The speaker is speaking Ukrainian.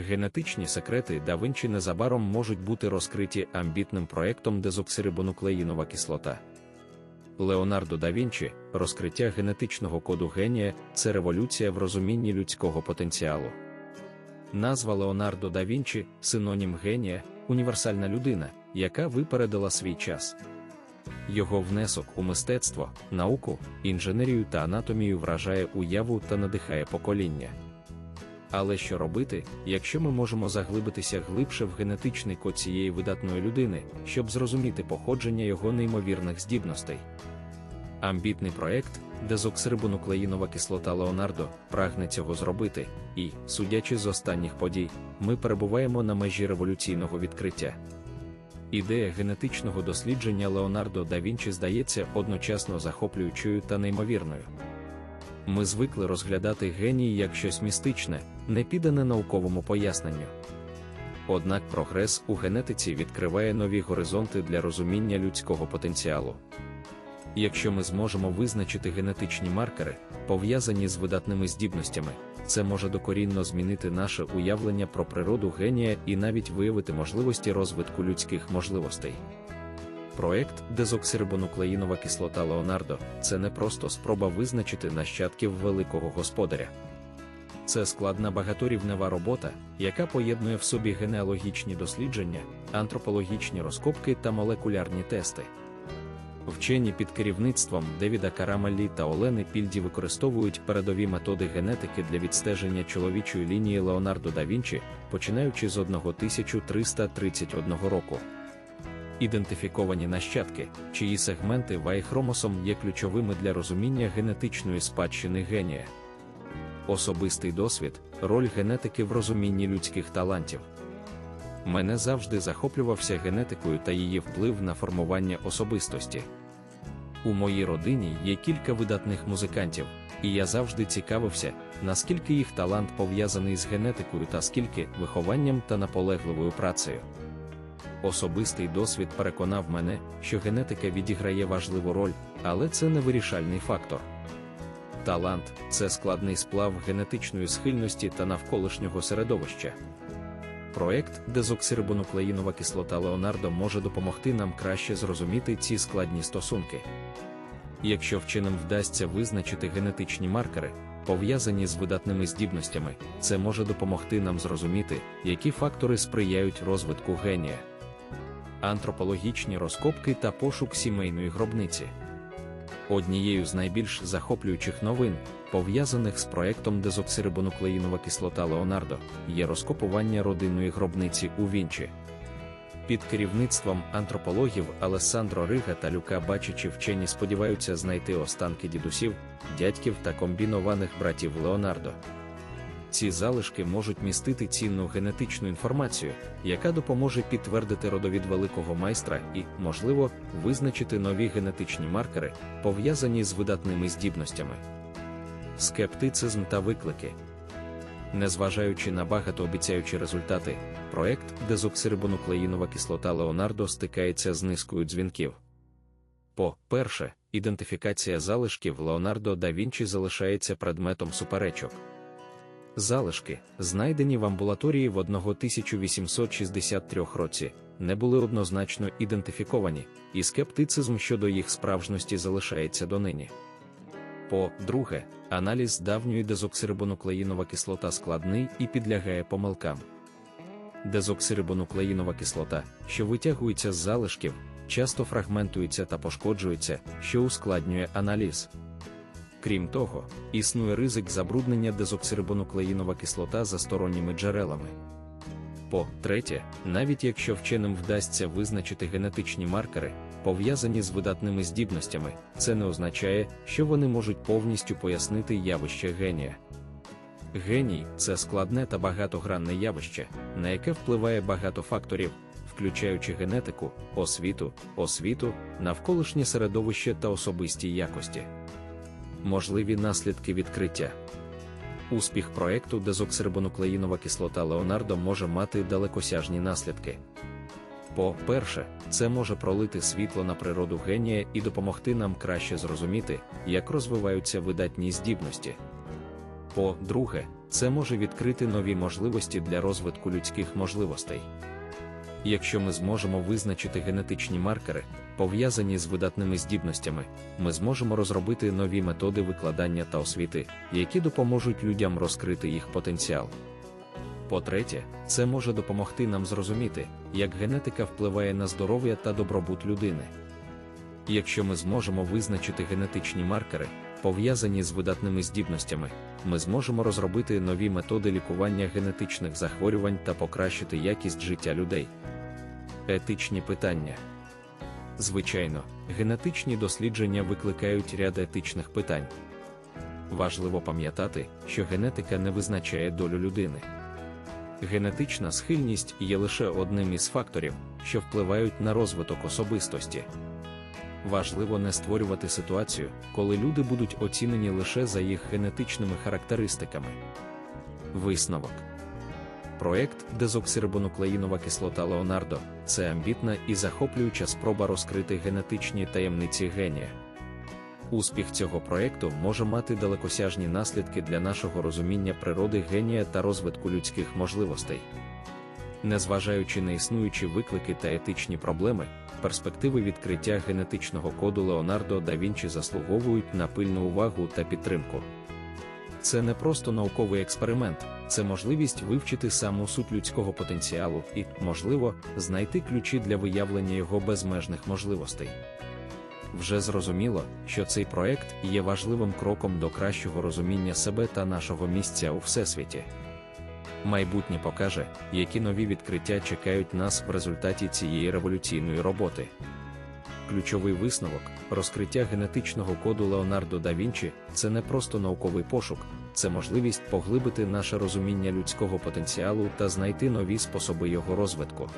Генетичні секрети да Вінчі незабаром можуть бути розкриті амбітним проектом дезоксирибонуклеїнова кислота. Леонардо да Вінчі, розкриття генетичного коду генія це революція в розумінні людського потенціалу. Назва Леонардо да Вінчі синонім генія, універсальна людина, яка випередила свій час. Його внесок у мистецтво, науку, інженерію та анатомію вражає уяву та надихає покоління. Але що робити, якщо ми можемо заглибитися глибше в генетичний код цієї видатної людини, щоб зрозуміти походження його неймовірних здібностей? Амбітний проект, дезоксирибонуклеїнова кислота Леонардо, прагне цього зробити, і, судячи з останніх подій, ми перебуваємо на межі революційного відкриття. Ідея генетичного дослідження Леонардо да Вінчі здається одночасно захоплюючою та неймовірною. Ми звикли розглядати геній як щось містичне, не піддане науковому поясненню. Однак прогрес у генетиці відкриває нові горизонти для розуміння людського потенціалу. Якщо ми зможемо визначити генетичні маркери, пов'язані з видатними здібностями, це може докорінно змінити наше уявлення про природу генія і навіть виявити можливості розвитку людських можливостей. Проект дезоксирибонуклеїнова кислота Леонардо це не просто спроба визначити нащадків великого господаря. Це складна багаторівнева робота, яка поєднує в собі генеалогічні дослідження, антропологічні розкопки та молекулярні тести. Вчені під керівництвом Девіда Карамеллі та Олени Пільді використовують передові методи генетики для відстеження чоловічої лінії Леонардо да Вінчі, починаючи з 1331 року. Ідентифіковані нащадки, чиї сегменти Y-хромосом є ключовими для розуміння генетичної спадщини генія. Особистий досвід, роль генетики в розумінні людських талантів. Мене завжди захоплювався генетикою та її вплив на формування особистості. У моїй родині є кілька видатних музикантів, і я завжди цікавився, наскільки їх талант пов'язаний з генетикою та скільки вихованням та наполегливою працею. Особистий досвід переконав мене, що генетика відіграє важливу роль, але це не вирішальний фактор. Талант це складний сплав генетичної схильності та навколишнього середовища. Проект дезоксирибонуклеїнова кислота Леонардо може допомогти нам краще зрозуміти ці складні стосунки. Якщо вченим вдасться визначити генетичні маркери, пов'язані з видатними здібностями, це може допомогти нам зрозуміти, які фактори сприяють розвитку генія. Антропологічні розкопки та пошук сімейної гробниці. Однією з найбільш захоплюючих новин, пов'язаних з проектом дезоксирибонуклеїнова кислота Леонардо, є розкопування родинної гробниці у Вінчі. Під керівництвом антропологів Алессандро Рига та Люка Бачичі вчені сподіваються знайти останки дідусів, дядьків та комбінованих братів Леонардо. Ці залишки можуть містити цінну генетичну інформацію, яка допоможе підтвердити родовід великого майстра і, можливо, визначити нові генетичні маркери, пов'язані з видатними здібностями. Скептицизм та виклики. Незважаючи на багатообіцяючі результати, проект дезоксирибонуклеїнова кислота Леонардо стикається з низкою дзвінків. По-перше, ідентифікація залишків Леонардо да Вінчі залишається предметом суперечок. Залишки, знайдені в амбулаторії в 1863 році, не були однозначно ідентифіковані, і скептицизм щодо їх справжності залишається донині. По-друге, аналіз давньої дезоксирибонуклеїнова кислота складний і підлягає помилкам. Дезоксирибонуклеїнова кислота, що витягується з залишків, часто фрагментується та пошкоджується, що ускладнює аналіз. Крім того, існує ризик забруднення дезоксирибонуклеїнова кислота за сторонніми джерелами. По-третє, навіть якщо вченим вдасться визначити генетичні маркери, пов'язані з видатними здібностями, це не означає, що вони можуть повністю пояснити явище генія. Геній це складне та багатогранне явище, на яке впливає багато факторів, включаючи генетику, освіту, освіту, навколишнє середовище та особисті якості. Можливі наслідки відкриття. Успіх проекту дезоксирибонуклеїнова кислота Леонардо може мати далекосяжні наслідки. По-перше, це може пролити світло на природу генія і допомогти нам краще зрозуміти, як розвиваються видатні здібності. По-друге, це може відкрити нові можливості для розвитку людських можливостей. Якщо ми зможемо визначити генетичні маркери, пов'язані з видатними здібностями, ми зможемо розробити нові методи викладання та освіти, які допоможуть людям розкрити їх потенціал. По-третє, це може допомогти нам зрозуміти, як генетика впливає на здоров'я та добробут людини. Якщо ми зможемо визначити генетичні маркери, пов'язані з видатними здібностями, ми зможемо розробити нові методи лікування генетичних захворювань та покращити якість життя людей. Етичні питання. Звичайно, генетичні дослідження викликають ряд етичних питань. Важливо пам'ятати, що генетика не визначає долю людини. Генетична схильність є лише одним із факторів, що впливають на розвиток особистості. Важливо не створювати ситуацію, коли люди будуть оцінені лише за їх генетичними характеристиками. Висновок Проект дезоксирибонуклеїнова кислота Леонардо це амбітна і захоплююча спроба розкрити генетичні таємниці генія. Успіх цього проекту може мати далекосяжні наслідки для нашого розуміння природи генія та розвитку людських можливостей. Незважаючи на існуючі виклики та етичні проблеми, перспективи відкриття генетичного коду Леонардо да Вінчі заслуговують на пильну увагу та підтримку. Це не просто науковий експеримент, це можливість вивчити саму суть людського потенціалу і, можливо, знайти ключі для виявлення його безмежних можливостей. Вже зрозуміло, що цей проект є важливим кроком до кращого розуміння себе та нашого місця у всесвіті. Майбутнє покаже, які нові відкриття чекають нас в результаті цієї революційної роботи. Ключовий висновок, розкриття генетичного коду Леонардо да Вінчі це не просто науковий пошук, це можливість поглибити наше розуміння людського потенціалу та знайти нові способи його розвитку.